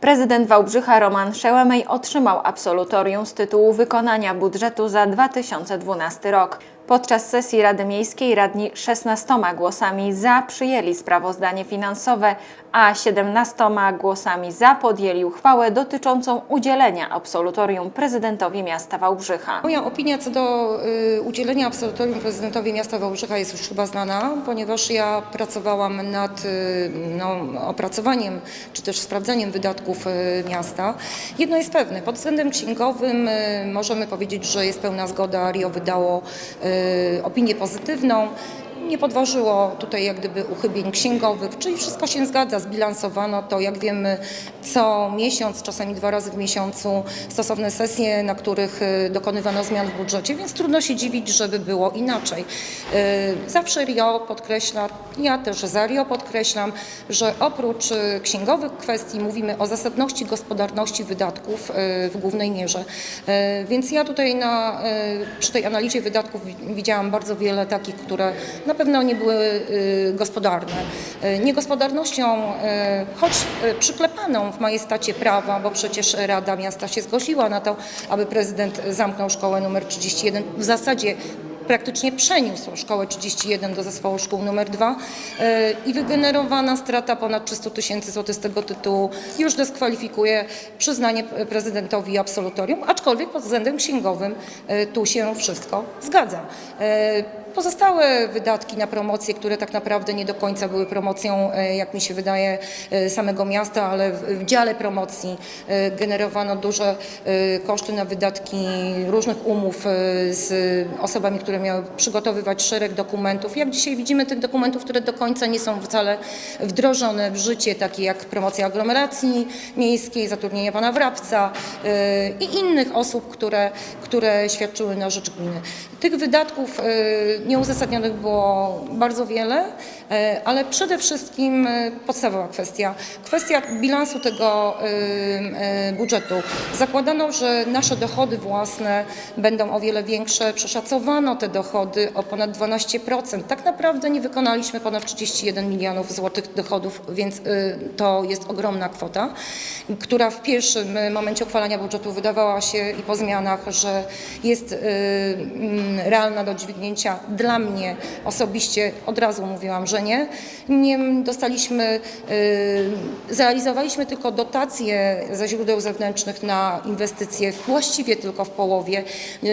Prezydent Wałbrzycha Roman Szełemej otrzymał absolutorium z tytułu wykonania budżetu za 2012 rok. Podczas sesji Rady Miejskiej radni 16 głosami za przyjęli sprawozdanie finansowe, a 17 głosami za podjęli uchwałę dotyczącą udzielenia absolutorium prezydentowi miasta Wałbrzycha. Moja opinia co do y, udzielenia absolutorium prezydentowi miasta Wałbrzycha jest już chyba znana, ponieważ ja pracowałam nad y, no, opracowaniem czy też sprawdzaniem wydatków y, miasta. Jedno jest pewne, pod względem księgowym y, możemy powiedzieć, że jest pełna zgoda. RIO wydało y, opinię pozytywną. Nie podważyło tutaj jak gdyby uchybień księgowych, czyli wszystko się zgadza, zbilansowano to, jak wiemy, co miesiąc, czasami dwa razy w miesiącu stosowne sesje, na których y, dokonywano zmian w budżecie, więc trudno się dziwić, żeby było inaczej. Y, Zawsze RIO podkreśla, ja też za RIO podkreślam, że oprócz y, księgowych kwestii mówimy o zasadności, gospodarności wydatków w głównej mierze. Więc ja tutaj na, przy tej analizie wydatków wi- widziałam bardzo wiele takich, które na pewno nie były y, gospodarne. Y, Niegospodarnością, y, choć przyklepaną w majestacie prawa, bo przecież Rada Miasta się zgłosiła na to, aby prezydent zamknął szkołę numer 31. W zasadzie praktycznie przeniósł szkołę 31 do zespołu szkół numer 2 e, i wygenerowana strata ponad 300 tysięcy złotych z tego tytułu już dyskwalifikuje przyznanie prezydentowi absolutorium, aczkolwiek pod względem księgowym tu się wszystko zgadza. Pozostałe wydatki na promocje, które tak naprawdę nie do końca były promocją, e, jak mi się wydaje, e, samego miasta, ale w dziale promocji e, generowano duże koszty na wydatki różnych umów z osobami, które miały przygotowywać szereg dokumentów. Jak dzisiaj widzimy, tych dokumentów, które do końca nie są wcale wdrożone w życie, takie jak promocja aglomeracji miejskiej, zatrudnienie pana Wrabca i innych osób, które, które świadczyły na rzecz gminy. Tych wydatków nieuzasadnionych było bardzo wiele, e, ale przede wszystkim e, podstawowa kwestia, kwestia bilansu tego e, budżetu. Zakładano, że nasze dochody własne będą o wiele większe, przeszacowano te dochody o ponad 12%. Tak naprawdę nie wykonaliśmy ponad 31 milionów złotych dochodów, więc to jest ogromna kwota, która w pierwszym momencie uchwalania budżetu wydawała się i po zmianach, że jest realna do dźwignięcia. Dla mnie osobiście od razu mówiłam, że nie. Nie dostaliśmy, e, zrealizowaliśmy tylko dotacje ze źródeł zewnętrznych na inwestycje właściwie tylko w połowie. E,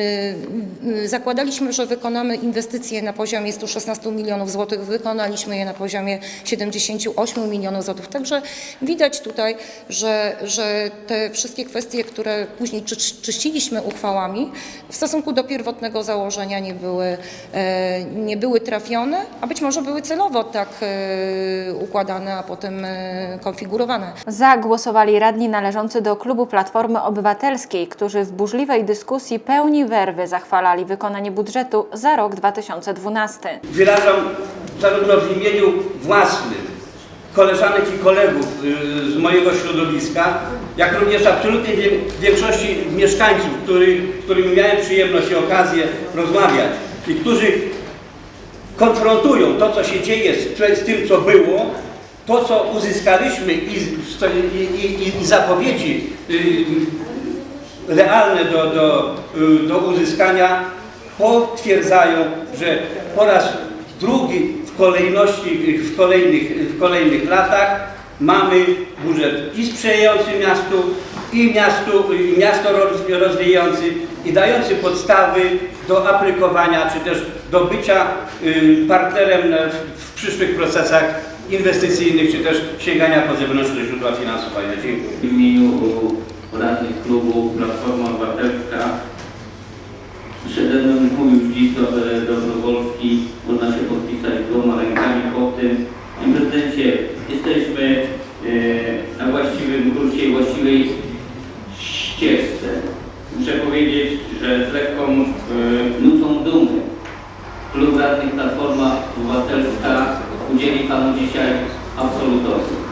e, Zakładaliśmy, że wykonamy inwestycje na poziomie 116 milionów złotych, wykonaliśmy je na poziomie 78 milionów złotych. Także widać tutaj, że, że te wszystkie kwestie, które później czy- czyściliśmy uchwałami, w stosunku do pierwotnego założenia nie były, e, nie były trafione, a być może były celowo tak e, układane, a potem e, konfigurowane. Za głosowali radni należący do klubu Platformy Obywatelskiej, którzy w burzliwej dyskusji pełni werwy zachwalali wykonanie budżetu za rok 2012. Wyrażam zarówno w imieniu własnym, koleżanek i kolegów y, z mojego środowiska, jak również absolutnej większości mieszkańców, który, z którymi miałem przyjemność i okazję rozmawiać i którzy konfrontują to, co się dzieje z, z tym, co było, to, co uzyskaliśmy i, i, i, zapowiedzi y, realne do, do, y, do uzyskania potwierdzają, że po raz drugi w kolejności, w kolejnych, w kolejnych latach mamy budżet i sprzyjający miastu, i, miastu, i miasto roz- rozwijający, i dający podstawy do aplikowania, czy też do bycia partnerem na- w, przyszłych procesach inwestycyjnych, czy też sięgania po zewnętrzne źródła finansowania. Dziękuję. W imieniu radnych klubu Platforma Obywatelska przede mną mówił dziś do, Dobrowolski, można się podpisać dwoma rękami po tym. Panie prezydencie, jesteśmy e, na właściwym kursie i właściwej ścieżce. Muszę powiedzieć, że z lekką e, nutą dumy klub radnych Platforma Obywatelska udzieli Panu dzisiaj absolutorium.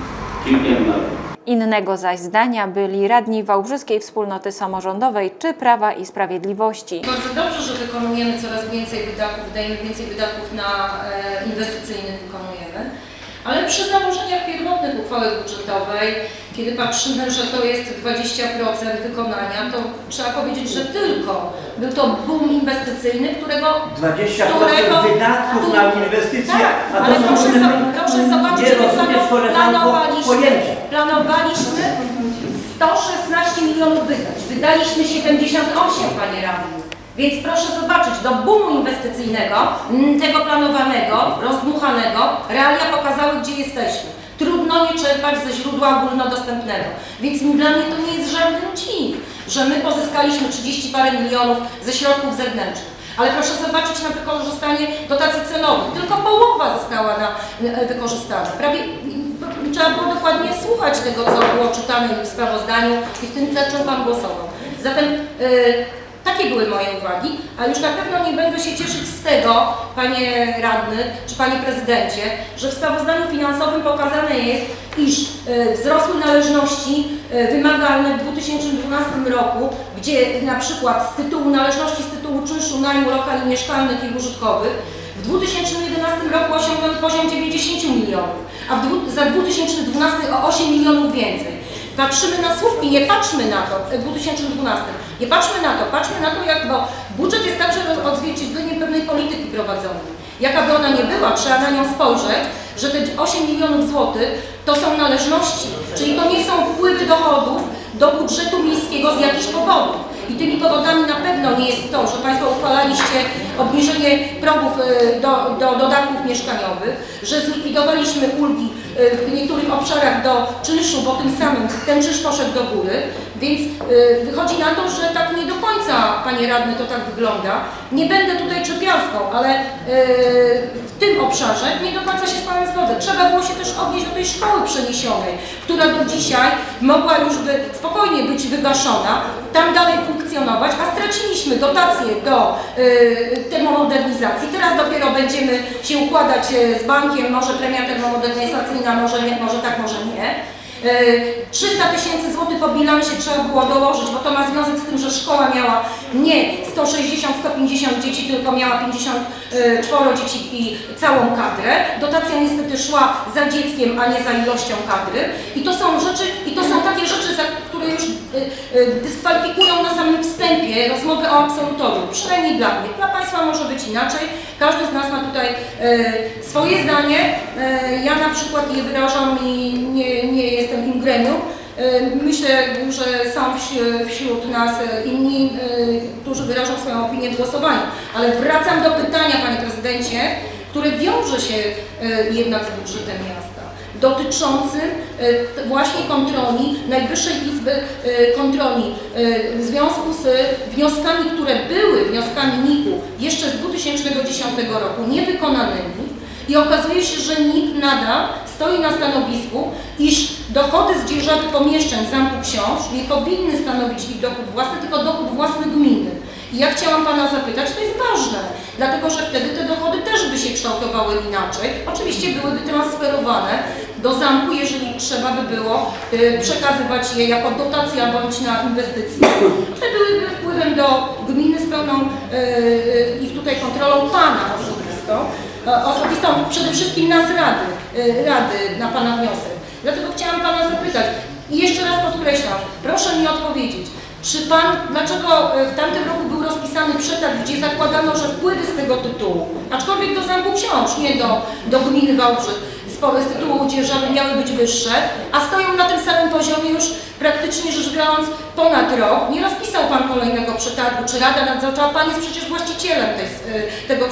Dziękuję bardzo. Innego zaś zdania byli radni Wałbrzyskiej Wspólnoty Samorządowej czy Prawa i Sprawiedliwości. Bardzo dobrze, że wykonujemy coraz więcej wydatków, dajemy więcej wydatków na e, inwestycyjnych wykonujemy, Ale przy założeniach pierwotnych uchwały budżetowej, kiedy patrzymy, że to jest 20% wykonania, to trzeba powiedzieć, że tylko był to boom inwestycyjny, którego 20% którego- wydatków na inwestycje, tak, a to ale są proszę, zo- proszę zobaczyć, że koleżanko, planowaliśmy, planowaliśmy 116 milionów wydać. Wydaliśmy 78, panie radny. Więc proszę zobaczyć, do boomu inwestycyjnego, tego planowanego, rozdmuchanego, realia pokazały, gdzie jesteśmy. Trudno nie czerpać ze źródła ogólnodostępnego. Więc dla mnie to nie jest żaden dźwig, że my pozyskaliśmy 30 parę milionów ze środków zewnętrznych. Ale proszę zobaczyć na wykorzystanie dotacji celowych. Tylko połowa została na, e, wykorzystana. Prawie trzeba było dokładnie słuchać tego, co było czytane w sprawozdaniu i w tym, za czym Pan głosował. Zatem e, takie były moje uwagi, a już na pewno nie będę się cieszyć z tego, Panie Radny czy Panie Prezydencie, że w sprawozdaniu finansowym pokazane jest, iż e, wzrosły należności e, wymagalne w 2012 roku, gdzie na przykład z tytułu należności z tytułu czynszu najmu lokali mieszkalnych i użytkowych w 2011 roku osiągnęły poziom 90 milionów, a za 2012 o 8 milionów więcej. Patrzymy na słupki, nie patrzmy na to, w 2012, nie patrzmy na to, patrzmy na to, jak, bo budżet jest także odzwierciedleniem pewnej polityki prowadzonej. Jaka by ona nie była, trzeba na nią spojrzeć, że te 8 milionów złotych to są należności, czyli to nie są wpływy dochodów do budżetu miejskiego z jakichś powodów. I tymi powodami na pewno nie jest to, że Państwo uchwalaliście obniżenie progów y, do, do dodatków mieszkaniowych, że zlikwidowaliśmy ulgi w niektórych obszarach do czynszu, bo tym samym ten czynsz poszedł do góry, więc y, wychodzi na to, że tak nie do końca, Panie Radny, to tak wygląda. Nie będę tutaj czepialską, ale y, w tym obszarze nie do końca się z Panem zgodzę. Trzeba było się też odnieść do tej szkoły przeniesionej, która do dzisiaj mogła już by spokojnie być wygaszona, tam dalej funkcjonować, a straciliśmy dotacje do y, termomodernizacji. Teraz dopiero będziemy się układać y, z bankiem, może premia termomodernizacyjna, może, nie, może tak, może nie. Y, 300 tysięcy złotych po bilansie trzeba było dołożyć, bo to ma związek z tym, że szkoła miała nie 160-150 dzieci, tylko miała 54 dzieci i całą kadrę. Dotacja niestety szła za dzieckiem, a nie za ilością kadry. I to są rzeczy, i to są takie rzeczy, za które już y, y, dyskwalifikują na samym wstępie rozmowy o absolutorium. Przynajmniej dla mnie. Dla Państwa może być inaczej. Każdy z nas ma tutaj y, swoje zdanie. Ja na przykład je wyrażam i nie, nie jestem im gremium. Myślę, że są wś- wśród nas inni, którzy wyrażą swoją opinię w głosowaniu. Ale wracam do pytania, Panie Prezydencie, które wiąże się jednak z budżetem miasta dotyczącym t- właśnie kontroli Najwyższej Izby y, Kontroli y, w związku z wnioskami, które były wnioskami NIK-u jeszcze z 2010 roku niewykonanymi i okazuje się, że NIK nadal stoi na stanowisku, iż dochody z dzierżawy pomieszczeń Zamku Książ nie powinny stanowić ich dochód własny, tylko dochód własny gminy. I ja chciałam Pana zapytać, to jest ważne, dlatego że wtedy te dochody też by się kształtowały inaczej. Oczywiście byłyby transferowane do zamku, jeżeli trzeba by było y, przekazywać je jako dotacja bądź na inwestycje, które byłyby wpływem do gminy z pełną y, y, ich tutaj kontrolą Pana osobistą, osobistą przede wszystkim nas Rady, Rady na Pana wniosek. Dlatego chciałam Pana zapytać i jeszcze raz podkreślam, proszę mi odpowiedzieć, czy Pan, dlaczego w tamtym roku był rozpisany przetarg, gdzie zakładano, że wpływy z tego tytułu, aczkolwiek do Zamku Książ, nie do, do gminy Wałbrzych, z tytułu dzierżawy miały być wyższe, a stoją na tym samym poziomie już praktycznie rzecz biorąc ponad rok. Nie rozpisał Pan kolejnego przetargu, czy Rada Nadzorcza, Pan jest przecież właścicielem tej, e, tego e,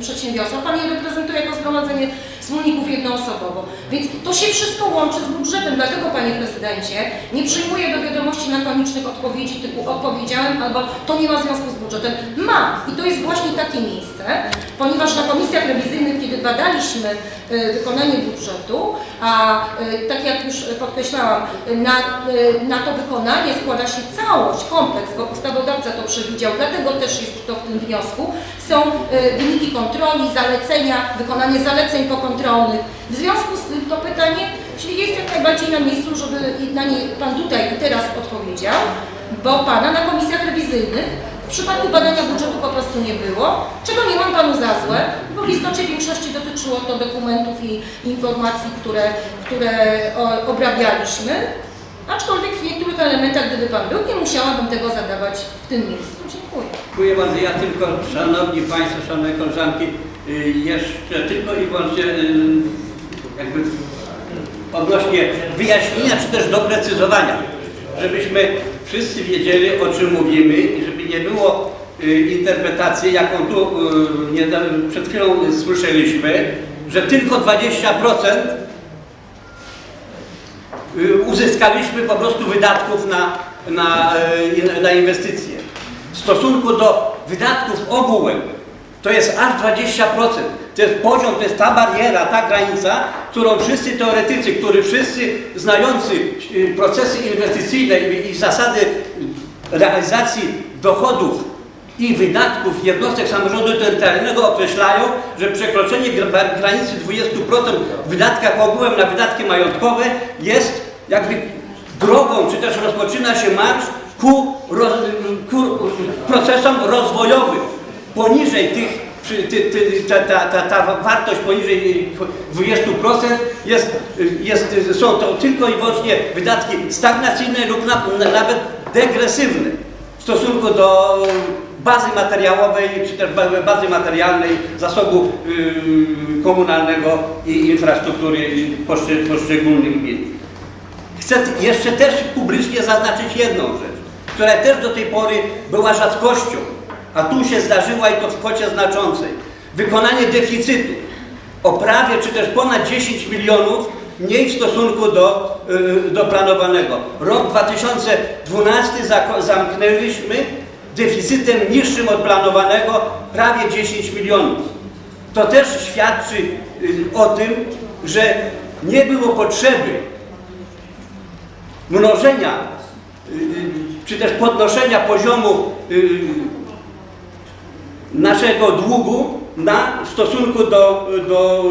przedsiębiorstwa. Pan je reprezentuje jako zgromadzenie wspólników jednoosobowo. Więc to się wszystko łączy z budżetem, dlatego Panie Prezydencie nie przyjmuję do wiadomości lakonicznych odpowiedzi typu odpowiedziałem albo to nie ma związku z budżetem. Ma i to jest właśnie takie miejsce, ponieważ na komisjach rewizyjnych, kiedy badaliśmy e, wykonanie budżetu, a e, tak jak już podkreślałam, na, e, na to wykonanie składa się całość, kompleks, bo ustawodawca to przewidział, dlatego też jest to w tym wniosku, są wyniki kontroli, zalecenia, wykonanie zaleceń pokontrolnych. W związku z tym to pytanie jest jak najbardziej na miejscu, żeby na nie Pan tutaj i teraz odpowiedział, bo Pana na komisjach rewizyjnych W przypadku badania budżetu po prostu nie było, czego nie mam Panu za złe, bo w istocie większości dotyczyło to dokumentów i informacji, które, które obrabialiśmy. Aczkolwiek w niektórych elementach, gdyby Pan był, nie musiałabym tego zadawać w tym miejscu. Dziękuję. Dziękuję bardzo. Ja tylko, Szanowni Państwo, Szanowne Koleżanki, y, jeszcze tylko i wyłącznie y, jakby odnośnie wyjaśnienia, czy też doprecyzowania, żebyśmy wszyscy wiedzieli, o czym mówimy i żeby nie było y, interpretacji, jaką tu y, przed chwilą słyszeliśmy, że tylko 20% y, uzyskaliśmy po prostu wydatków na, na, na inwestycje. W stosunku do wydatków ogółem to jest aż 20%. To jest poziom, to jest ta bariera, ta granica, którą wszyscy teoretycy, którzy wszyscy znający procesy inwestycyjne i zasady realizacji dochodów i wydatków jednostek samorządu terytorialnego określają, że przekroczenie gra- granicy 20% w wydatkach ogółem na wydatki majątkowe jest jakby drogą, czy też rozpoczyna się marsz ku, roz, ku procesom rozwojowym. Poniżej tych, ta, ta, ta, ta wartość poniżej 20% jest, jest, są to tylko i wyłącznie wydatki stagnacyjne lub na, na, nawet degresywne stosunku do bazy materiałowej, czy też ba- bazy materialnej zasobu yy, komunalnego i infrastruktury poszczeg- poszczególnych gmin. Chcę jeszcze też publicznie zaznaczyć jedną rzecz, która też do tej pory była rzadkością, a tu się zdarzyła i to w kwocie znaczącej. Wykonanie deficytu o prawie czy też ponad 10 milionów mniej w stosunku do, y, do planowanego. Rok 2012 zako- zamknęliśmy deficytem niższym od planowanego prawie 10 milionów. To też świadczy y, o tym, że nie było potrzeby mnożenia y, y, czy też podnoszenia poziomu y, naszego długu na, w stosunku do, do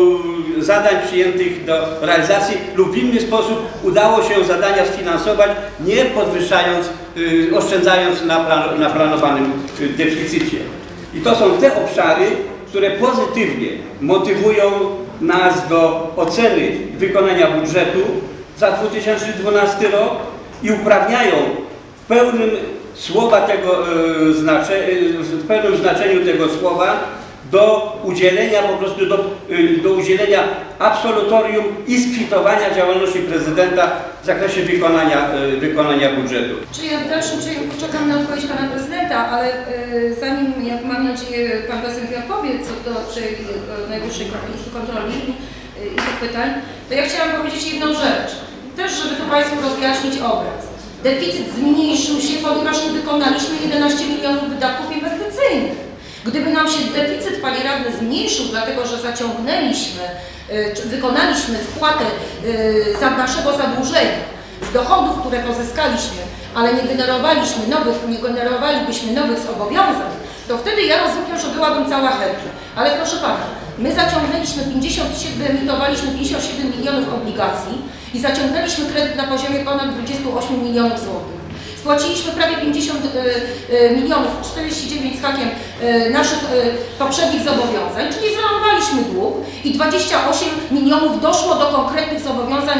zadań przyjętych do realizacji lub w inny sposób udało się zadania sfinansować, nie podwyższając, y, oszczędzając na, plan, na planowanym y, deficycie. I to są te obszary, które pozytywnie motywują nas do oceny wykonania budżetu za 2012 rok i uprawniają w pełnym słowa tego e, w pełnym znaczeniu tego słowa do udzielenia po prostu do, e, do udzielenia absolutorium i skwitowania działalności prezydenta w zakresie wykonania, e, wykonania budżetu. Czy ja w dalszym ciągu czekam na odpowiedź Pana Prezydenta, ale y, zanim, jak mam nadzieję, Pan Prezydent odpowie co do tej y, Najwyższej Izby Kontroli y, i tych pytań, to ja chciałam powiedzieć jedną rzecz. Też, żeby tu Państwu rozjaśnić obraz. Deficyt zmniejszył się, ponieważ nie wykonaliśmy 11 milionów wydatków inwestycyjnych. Gdyby nam się deficyt, Panie Radny, zmniejszył, dlatego że zaciągnęliśmy, y, wykonaliśmy spłatę y, za naszego zadłużenia z dochodów, które pozyskaliśmy, ale nie generowaliśmy nowych, nie generowalibyśmy nowych zobowiązań, to wtedy ja rozumiem, że byłabym cała happy. Ale proszę Pana, my zaciągnęliśmy 57, wyemitowaliśmy 57 milionów obligacji i zaciągnęliśmy kredyt na poziomie ponad 28 milionów złotych. Spłaciliśmy prawie 50 y, y, milionów, 49 z hakiem y, naszych poprzednich zobowiązań, czyli zrealizowaliśmy dług i 28 milionów doszło do konkretnych zobowiązań,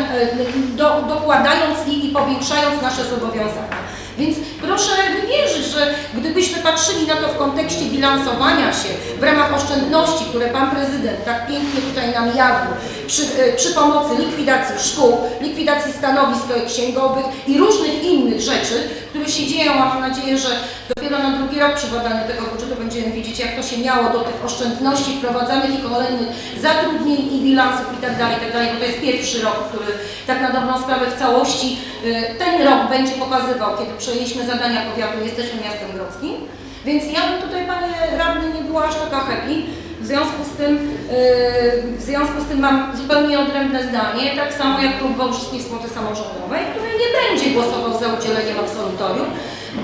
do, dokładając je i powiększając nasze zobowiązania. Więc proszę mi wierzyć, że gdybyśmy patrzyli na to w kontekście bilansowania się w ramach oszczędności, które Pan Prezydent tak pięknie tutaj nam jadł, przy, y, przy pomocy likwidacji szkół, likwidacji stanowisk e, księgowych i różnych innych rzeczy, które się dzieją, a mam nadzieję, że dopiero na drugi rok przy badaniu tego budżetu będziemy wiedzieć, jak to się miało do tych oszczędności wprowadzanych i kolejnych zatrudnień i bilansów itd., itd., bo to jest pierwszy rok, który tak na dobrą sprawę w całości y, ten rok będzie pokazywał, kiedy przejęliśmy zadania powiatu, jesteśmy miastem grodzkim. Więc ja bym tutaj, Panie Radny, nie była aż taka happy. W związku z tym, yy, w związku z tym mam zupełnie odrębne zdanie, tak samo jak Klub Wałbrzyskiej Wspólnoty Samorządowej, który nie będzie głosował za udzieleniem absolutorium,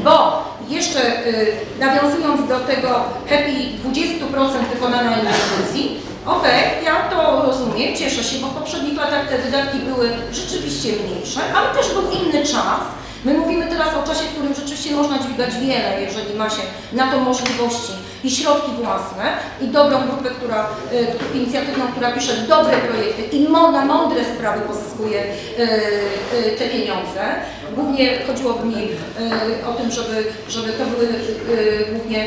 bo jeszcze yy, nawiązując do tego happy 20% wykonania inwestycji, okej, ja to rozumiem, cieszę się, bo w poprzednich latach te wydatki były rzeczywiście mniejsze, ale też był inny czas. My mówimy teraz o czasie, w którym rzeczywiście można dźwigać wiele, jeżeli ma się na to możliwości i środki własne i dobrą grupę, która, y, inicjatywną, która pisze dobre projekty i na mądre sprawy pozyskuje y, y, te pieniądze. Głównie chodziłoby mi o tym, żeby, żeby to były głównie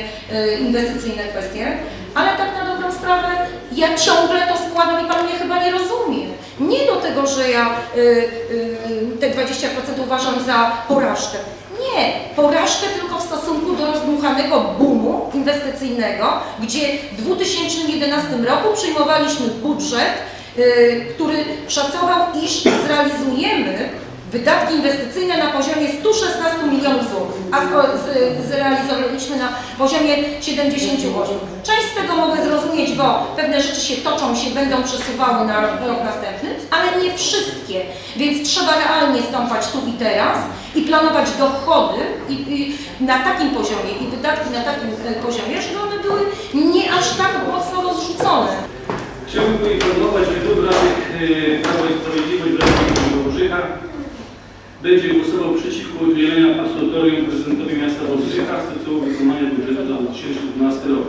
inwestycyjne kwestie, ale tak na dobrą sprawę ja ciągle to składam i Pan mnie chyba nie rozumie. Nie do tego, że ja te 20% uważam za porażkę. Nie, porażkę tylko w stosunku do rozdmuchanego boomu inwestycyjnego, gdzie w 2011 roku przyjmowaliśmy budżet, y, który szacował, iż zrealizujemy wydatki inwestycyjne na poziomie 116 milionów złotych, a zrealizowaliśmy na poziomie 78. Część z tego mogę zrozumieć, bo pewne rzeczy się toczą, się będą przesuwały na rok następny, ale nie wszystkie. Więc trzeba realnie stąpać tu i teraz i planować dochody i, i na takim poziomie i wydatki na takim e, poziomie, żeby one były nie aż tak mocno rozrzucone. Chciałbym poinformować, że klub radnych e, Prawo i Sprawiedliwość w będzie głosował przeciwko udzieleniu absolutorium prezydentowi miasta Wałbrzycha z tytułu wykonania budżetu za 2012 rok.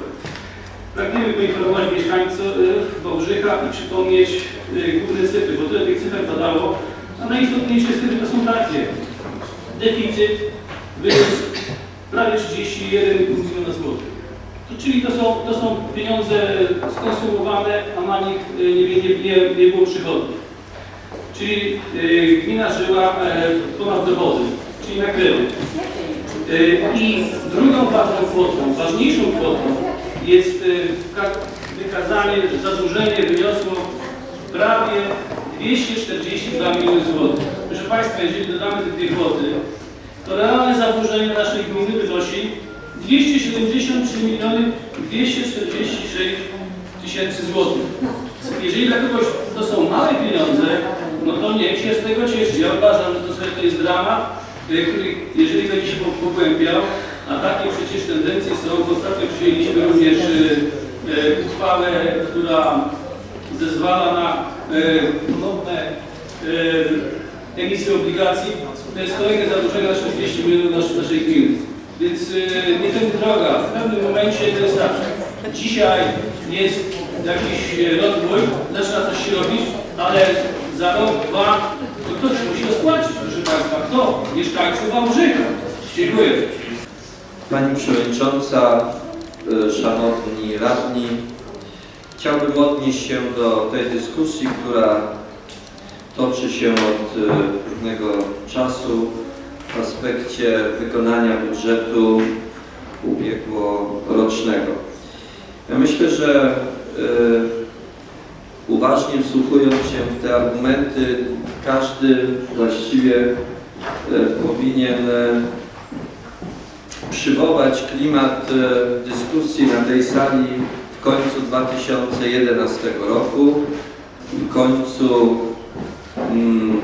Pragniemy poinformować mieszkańców e, Wałbrzycha i przypomnieć e, główne cyfry, bo tyle tych cyfr padało, a najistotniejsze cyfry to są takie. Deficyt wyniósł prawie 31 miliona złotych. Czyli to są, to są pieniądze skonsumowane, a na nich y, nie, nie, nie, nie było przychodów. Czyli y, gmina żyła e, ponad dochody, czyli na kredyt. Y, I drugą ważną kwotą, ważniejszą kwotą jest y, wykazanie, że zadłużenie wyniosło prawie 242 miliony złotych. Proszę Państwa, jeżeli dodamy te dwie kwoty, to realne zadłużenie naszej gminy wynosi 273 miliony 246 tysięcy złotych. Jeżeli dla kogoś to są małe pieniądze, no to niech się z tego cieszy. Ja uważam, że to, to jest dramat, y, który jeżeli będzie się po- pogłębiał, a takie przecież tendencje są, ostatnio przyjęliśmy również y, y, uchwałę, która zezwala na ponowne emisję obligacji, to jest kolejne zadłużenie na 40 milionów naszej, gminy. Więc nie tędy droga. W pewnym momencie to jest tak, dzisiaj jest jakiś rozwój, zaczyna coś się robić, ale za rok, dwa, to ktoś musi spłacić, proszę Państwa. Kto? Mieszkańcy Wałbrzycha. Dziękuję. Pani Przewodnicząca, y, Szanowni Radni, chciałbym odnieść się do tej dyskusji, która toczy się od pewnego czasu w aspekcie wykonania budżetu ubiegłorocznego. Ja myślę, że y, uważnie wsłuchując się w te argumenty, każdy właściwie y, powinien y, przywołać klimat e, dyskusji na tej sali w końcu 2011 roku, w końcu mm,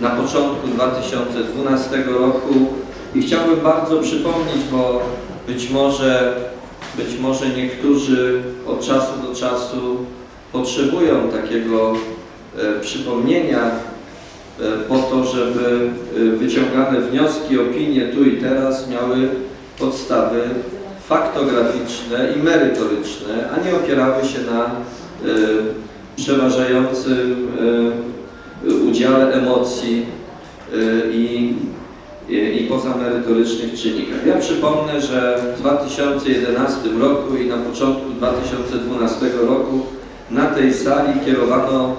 na początku 2012 roku. I chciałbym bardzo przypomnieć, bo być może, być może niektórzy od czasu do czasu potrzebują takiego e, przypomnienia e, po to, żeby e, wyciągane wnioski, opinie tu i teraz miały podstawy faktograficzne i merytoryczne, a nie opierały się na przeważającym udziale emocji i, i, i pozamerytorycznych czynnikach. Ja przypomnę, że w 2011 roku i na początku 2012 roku na tej sali kierowano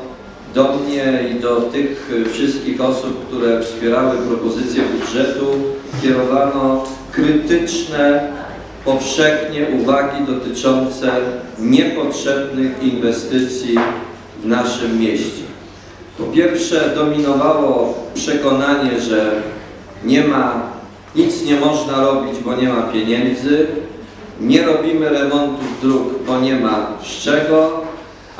do mnie i do tych wszystkich osób, które wspierały propozycję budżetu, kierowano krytyczne, powszechnie uwagi dotyczące niepotrzebnych inwestycji w naszym mieście. Po pierwsze dominowało przekonanie, że nie ma, nic nie można robić, bo nie ma pieniędzy, nie robimy remontów dróg, bo nie ma z czego,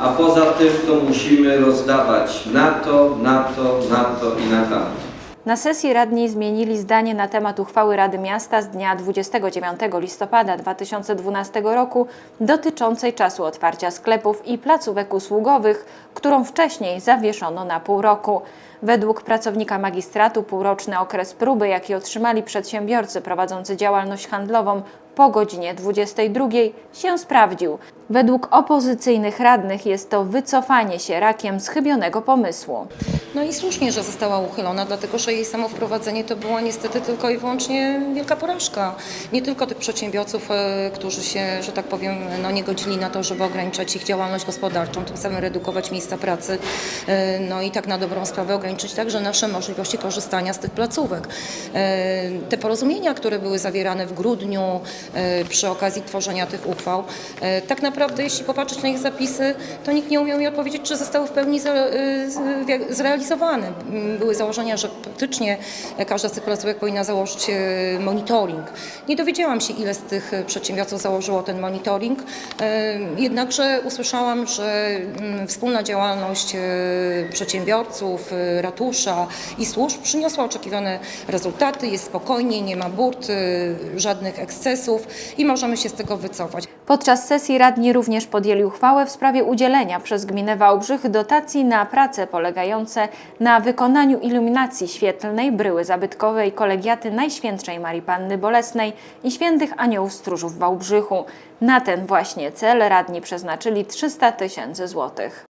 a poza tym to musimy rozdawać na to, na to, na to i na tamto. Na sesji radni zmienili zdanie na temat uchwały Rady Miasta z dnia 29 listopada 2012 roku dotyczącej czasu otwarcia sklepów i placówek usługowych, którą wcześniej zawieszono na pół roku. Według pracownika magistratu półroczny okres próby, jaki otrzymali przedsiębiorcy prowadzący działalność handlową po godzinie 22 się sprawdził. Według opozycyjnych radnych jest to wycofanie się rakiem z chybionego pomysłu. No i słusznie, że została uchylona, dlatego że jej samo wprowadzenie to była niestety tylko i wyłącznie wielka porażka. Nie tylko tych przedsiębiorców, e, którzy się, że tak powiem, no nie godzili na to, żeby ograniczać ich działalność gospodarczą, tym samym redukować miejsca pracy, e, no i tak na dobrą sprawę ograniczyć także nasze możliwości korzystania z tych placówek. E, Te porozumienia, które były zawierane w grudniu przy okazji tworzenia tych uchwał, tak naprawdę jeśli popatrzeć na ich zapisy, to nikt nie umiał mi odpowiedzieć, czy zostały w pełni jak- zrealizowane. Były założenia, że praktycznie każda z tych placówek powinna założyć e, monitoring. Nie dowiedziałam się, ile z tych przedsiębiorców założyło ten monitoring, e, jednakże usłyszałam, że mm, wspólna działalność przedsiębiorców, ratusza i służb przyniosła oczekiwane rezultaty, jest spokojnie, nie ma burt, żadnych ekscesów i możemy się z tego wycofać. Podczas sesji radni również podjęli uchwałę w sprawie udzielenia przez gminę Wałbrzych dotacji na prace polegające na wykonaniu iluminacji świetlnej bryły zabytkowej kolegiaty Najświętszej Marii Panny Bolesnej i Świętych Aniołów Stróżów w Wałbrzychu. Na ten właśnie cel radni przeznaczyli 300 tysięcy złotych.